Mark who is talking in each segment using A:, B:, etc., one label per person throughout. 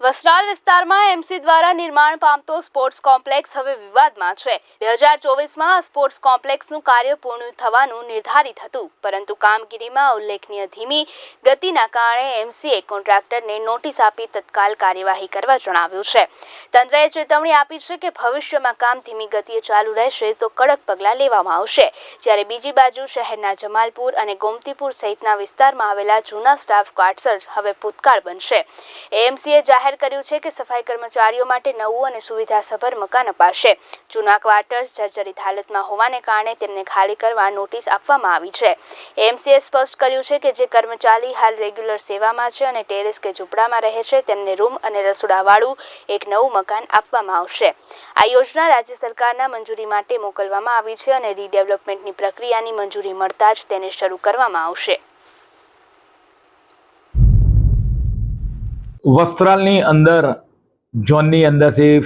A: વસ્ત્રાલ વિસ્તારમાં એમસી દ્વારા નિર્માણ પામતો સ્પોર્ટ્સ કોમ્પ્લેક્સ હવે વિવાદમાં છે. બે હજાર ચોવીસમાં સ્પોર્ટ્સ કોમ્પ્લેક્સનું કાર્ય પૂર્ણ થવાનું નિર્ધારિત હતું, પરંતુ કામગીરીમાં ઉલ્લેખનીય ધીમી ગતિના કારણે એમસીએ કોન્ટ્રાક્ટરને નોટિસ આપી તત્કાલ કાર્યવાહી કરવા જણાવ્યું છે. તંત્રએ ચેતવણી આપી છે કે ભવિષ્યમાં કામ ધીમી ગતિએ ચાલુ રહેશે તો કડક પગલાં લેવામાં આવશે. જ્યારે બીજી બાજુ શહેરના જમાલપુર અને ગોમતીપુર સહિતના વિસ્તારમાં આવેલા જૂના સ્ટાફ ક્વાર્ટર્સ હવે ભૂતકાળ બનશે. એએમસીએ જાહેર કર્યું છે કે સફાઈ કર્મચારીઓ માટે નવું અને સુવિધાસભર મકાન અપાશે. જૂના ક્વાર્ટર્સ, જર્જરિત હાલતમાં હોવાને કારણે તેમને ખાલી કરવા નોટિસ આપવામાં આવી છે. એમસીએ સ્પષ્ટ કર્યું છે કે જે કર્મચારી હાલ રેગ્યુલર સેવામાં છે અને ટેરેસ કે ઝૂંપડામાં રહે છે, તેમને રૂમ અને રસોડાવાળું એક નવું મકાન આપવામાં આવશે. આ યોજના રાજ્ય સરકારના મંજૂરી માટે મોકલવામાં આવી છે અને રીડેવલપમેન્ટની પ્રક્રિયાની મંજૂરી મળતા જ તેને શરૂ કરવામાં આવશે.
B: વસ્ત્રાલની અંદર, ઝોનની અંદરથી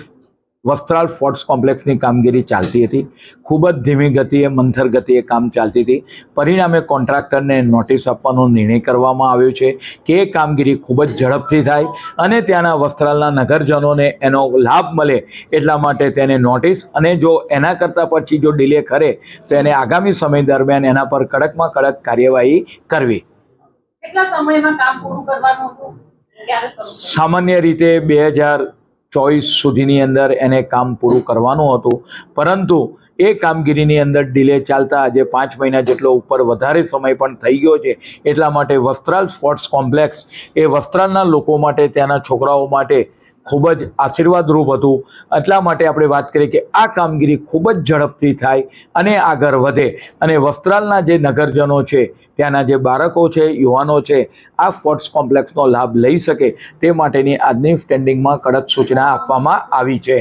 B: વસ્ત્રાલ ફોર્ટ્સ કોમ્પ્લેક્સની કામગીરી ચાલતી હતી. ખૂબ જ ધીમી ગતિએ, મંથર ગતિએ કામ ચાલતી હતી. પરિણામે કોન્ટ્રાક્ટરને નોટિસ આપવાનો નિર્ણય કરવામાં આવ્યો છે કે એ કામગીરી ખૂબ જ ઝડપથી થાય અને ત્યાંના વસ્ત્રાલના નગરજનોને એનો લાભ મળે એટલા માટે તેને નોટિસ અને જો એના કરતાં પછી જો ડિલે કરે, તો એને આગામી સમય દરમિયાન એના પર કડકમાં કડક કાર્યવાહી કરવી.
C: કેટલા સમયમાં કામ પૂરું કરવાનું હતું?
B: સામાન્ય રીતે બે હજાર ચોવીસ સુધીની અંદર એને કામ પૂરું કરવાનું હતું. પરંતુ એ કામગીરીની અંદર ડિલે ચાલતા આજે પાંચ મહિના જેટલો ઉપર વધારે સમય પણ થઈ ગયો છે. એટલા માટે વસ્ત્રાલ સ્પોર્ટ્સ કોમ્પ્લેક્સ એ વસ્ત્રાલના લોકો માટે, ત્યાંના છોકરાઓ માટે ખૂબ જ આશીર્વાદરૂપ હતું. એટલા માટે આપણે વાત કરીએ કે આ કામગીરી ખૂબ જ ઝડપથી થાય અને આગળ વધે. અને વસ્ત્રાલના જે નગરજનો છે, ત્યાંના જે બાળકો છે, યુવાનો છે, આ સ્પોર્ટ્સ કોમ્પ્લેક્સનો લાભ લઈ શકે તે માટેની આજની સ્ટેન્ડિંગમાં કડક સૂચના આપવામાં આવી છે.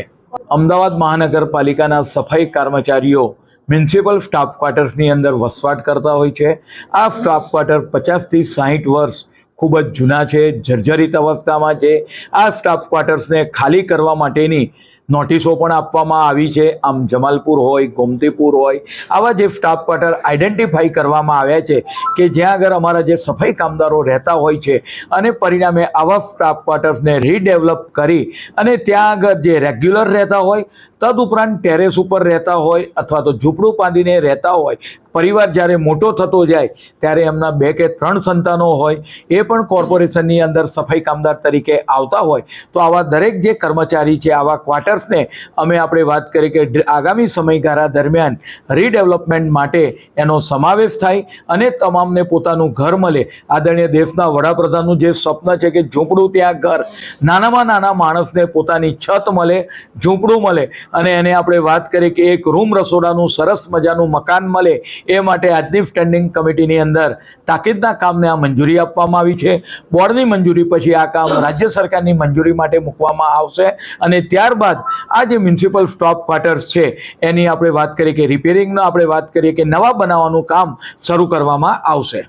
B: અમદાવાદ મહાનગરપાલિકાના સફાઈ કર્મચારીઓ, મ્યુનિસિપલ સ્ટાફ ક્વાર્ટર્સની અંદર વસવાટ કરતા હોય છે. આ સ્ટાફ ક્વાર્ટર પચાસથી સાહીઠ વર્ષ ખૂબ જ જૂના છે જર્જરિત અવસ્થામાં છે. આ સ્ટાફ ક્વાર્ટર્સને ખાલી કરવા માટેની નોટિસો પણ આપવામાં આવી છે. આમ જમાલપુર હોય, ગોમતીપુર હોય, આવા જે સ્ટાફ ક્વાર્ટર આઈડેન્ટિફાઈ કરવામાં આવ્યા છે કે જ્યાં આગળ અમારા જે સફાઈ કામદારો રહેતા હોય છે અને પરિણામે આવા સ્ટાફ ક્વાર્ટર્સને રીડેવલપ કરી અને ત્યાં આગળ જે રેગ્યુલર રહેતા હોય, તદુપરાંત ટેરેસ ઉપર રહેતા હોય અથવા તો ઝૂંપડું બાંધીને રહેતા હોય, પરિવાર જ્યારે મોટો થતો જાય ત્યારે એમના બે કે ત્રણ સંતાનો હોય, એ પણ કોર્પોરેશનની અંદર સફાઈ કામદાર તરીકે આવતા હોય, તો આવા દરેક જે કર્મચારી છે, આવા ક્વાર્ટર્સને અમે આપણે વાત કરી કે આગામી સમયગાળા દરમિયાન રીડેવલપમેન્ટ માટે એનો સમાવેશ થાય અને તમામને પોતાનું ઘર મળે. આદરણીય દેશના વડાપ્રધાનનું જે સ્વપ્ન છે કે ઝૂંપડું ત્યાં ઘર, નાનામાં નાના માણસને પોતાની છત મળે, ઝૂંપડું મળે અને એને આપણે વાત કરી કે એક રૂમ રસોડાનું સરસ મજાનું મકાન મળે, એ માટે આજની સ્ટેન્ડિંગ કમિટીની અંદર તાકીદના કામને આ મંજૂરી આપવામાં આવી છે. બોર્ડની મંજૂરી પછી આ કામ રાજ્ય સરકારની મંજૂરી માટે મૂકવામાં આવશે અને ત્યારબાદ આ જે મ્યુનિસિપલ સ્ટોપ ક્વાર્ટર્સ છે, એની આપણે વાત કરીએ કે રિપેરિંગનો આપણે વાત કરીએ કે નવા બનાવવાનું કામ શરૂ કરવામાં આવશે.